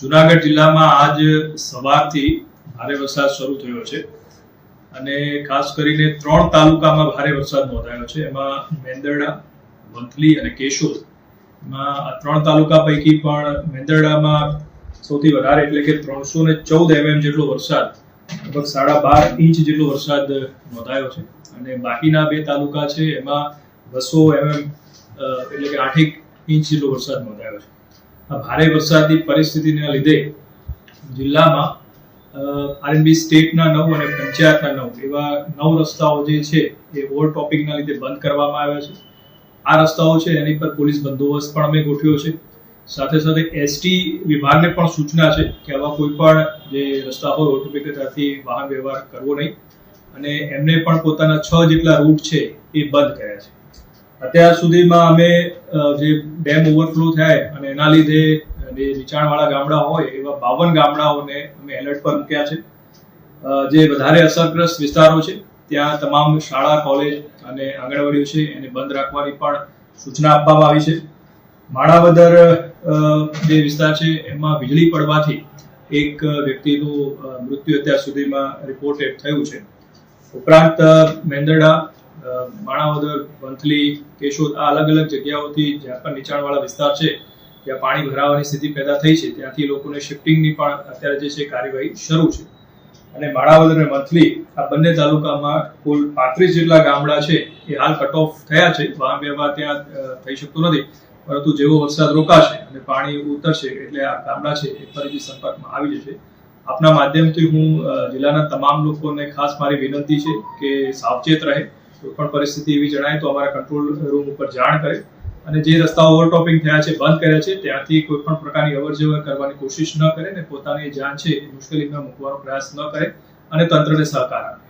જુનાગઢ જિલ્લામાં આજ સવારથી ભારે વરસાદ શરૂ થયો છે. અને ખાસ કરીને ત્રણ તાલુકામાં ભારે વરસાદ નોંધાયો છે. એમાં મેંદરડા, વંથલી અને કેશોદ. આ ત્રણ તાલુકા પૈકી પણ મેંદરડામાં સૌથી વધારે એટલે કે ત્રણસો ને ચૌદ એમએમ જેટલો વરસાદ, લગભગ સાડા બાર ઇંચ જેટલો વરસાદ નોંધાયો છે. અને બાકીના બે તાલુકા છે, એમાં બસો એમએમ એટલે કે આઠેક ઇંચ જેટલો વરસાદ નોંધાયો છે. ભારે વરસાદની પરિસ્થિતિના લીધે જિલ્લામાં આરએનબી સ્ટેટના નવ અને પંચાયતના નવ એવા નવ રસ્તાઓ જે છે એ ઓવર ટોપિકના લીધે બંધ કરવામાં આવ્યા છે. આ રસ્તાઓ છે એની પર પોલીસ બંદોબસ્ત પણ અમે ગોઠવ્યો છે. સાથે સાથે એસટી વિભાગને પણ સૂચના છે કે આવા કોઈ પણ જે રસ્તા હોય ઓવર ત્યાંથી વાહન વ્યવહાર કરવો નહીં. અને એમને પણ પોતાના છ જેટલા રૂટ છે એ બંધ કર્યા છે. અત્યાર સુધીમાં અમે જે ડેમ ઓવરફ્લો થાય અને એના લીધે જે નીચાણવાળા ગામડા હોય એવા બાવન ગામડાઓને અમે એલર્ટ પર મૂક્યા છે. જે વધારે અસરગ્રસ્ત વિસ્તારો છે, ત્યાં તમામ શાળા, કોલેજ અને આંગણવાડીઓ છે, એને બંધ રાખવાની પણ સૂચના આપવામાં આવી છે. માણાવદર જે વિસ્તાર છે, એમાં વીજળી પડવાથી એક વ્યક્તિનું મૃત્યુ અત્યાર સુધીમાં રિપોર્ટેડ થયું છે. ઉપરાંત મેંદરડા માણાવદર, વંથલી, કેશોદ આ અલગ અલગ જગ્યાઓથી જ્યાં પણ નીચાણવાળા વિસ્તાર છે, ત્યાં પાણી ભરાવાની સ્થિતિ પેદા થઈ છે, ત્યાંથી લોકોને શિફ્ટિંગની પણ અત્યારે જે છે કાર્યવાહી શરૂ છે. અને માણાવદર અને મંથલી આ બંને તાલુકામાં કુલ પાંત્રીસ જેટલા ગામડા છે, એ હાલ કટ ઓફ થયા છે. વાહન વ્યવહાર ત્યાં થઈ શકતો નથી, પરંતુ જેવો વરસાદ રોકાશે અને પાણી ઉતરશે એટલે આ ગામડા છે એ ફરીથી સંપર્કમાં આવી જશે. આપના માધ્યમથી હું જિલ્લાના તમામ લોકોને ખાસ મારી વિનંતી છે કે સાવચેત રહે. કોઈ પણ પરિસ્થિતિ એવી જણાય તો અમારા કંટ્રોલ રૂમ ઉપર જાણ કરે. અને જે રસ્તાઓ ઓવરટોપિંગ થયા છે, બંધ કર્યા છે, ત્યાંથી કોઈ પણ પ્રકારની અવર જવર કરવાની કોશિશ ન કરે ને પોતાની જાન છે મુશ્કેલીમાં મૂકવાનો પ્રયાસ ન કરે અને તંત્રને સહકાર આપે.